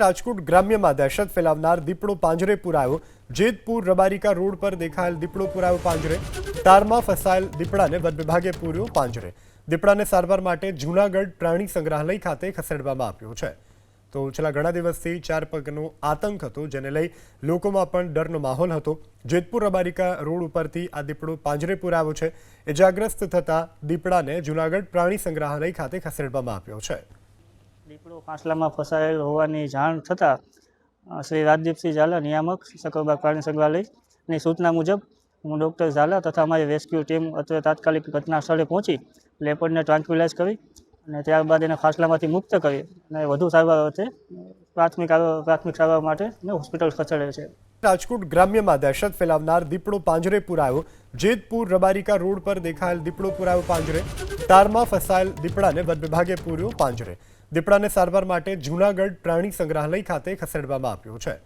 રાજકોટ ગ્રામ્યમાં દહેશત ફેલાવનાર દીપડો પાંજરે પુરાયો. જેતપુર રબારિકા રોડ પર દેખાયેલ દીપડો પુરાયો પાંજરે. તારમાં ફસાયેલ દીપડાને વન વિભાગે પૂર્યો પાંજરે. દીપડાને સારવાર માટે જૂનાગઢ પ્રાણી સંગ્રહાલય ખાતે ખસેડવામાં આવ્યો છે. તો છેલ્લા ઘણા દિવસથી ચાર પગનો આતંક હતો, જેને લઈ લોકોમાં પણ ડરનો માહોલ હતો. જેતપુર રબારિકા રોડ ઉપરથી આ દીપડો પાંજરે પુરાયો છે. ઇજાગ્રસ્ત થતા દીપડાને જૂનાગઢ પ્રાણી સંગ્રહાલય ખાતે ખસેડવામાં આવ્યો છે. દીપડો ફાંસલામાં ફસાયેલ હોવાની જાણ થતાં શ્રી રાજદીપસિંહ ઝાલા નિયામક સકરબાગ પ્રાણી સંગ્રહાલયની સૂચના મુજબ, હું ડૉક્ટર ઝાલા તથા અમારી રેસ્ક્યુ ટીમ અત્રે તાત્કાલિક ઘટના સ્થળે પહોંચી લેપર્ડને ટ્રાન્ક્વિલાઇઝ કરી અને ત્યારબાદ એને ખાસલામાંથી મુક્ત કરી અને વધુ સારવાર અર્થે પ્રાથમિક પ્રાથમિક સારવાર માટે એને હોસ્પિટલ ખસેડે છે. રાજકોટ ગ્રામ્યમાં દહેશત ફેલાવનાર દીપડો પાંજરે પુરાયો. જેતપુર રબારિકા રોડ પર દેખાયેલ દીપડો પુરાયો પાંજરે. તારમાં ફસાયેલ દીપડાને વન વિભાગે પૂર્યો પાંજરે. દીપડાને સારવાર માટે જૂનાગઢ પ્રાણી સંગ્રહાલય ખાતે ખસેડવામાં આવ્યો છે.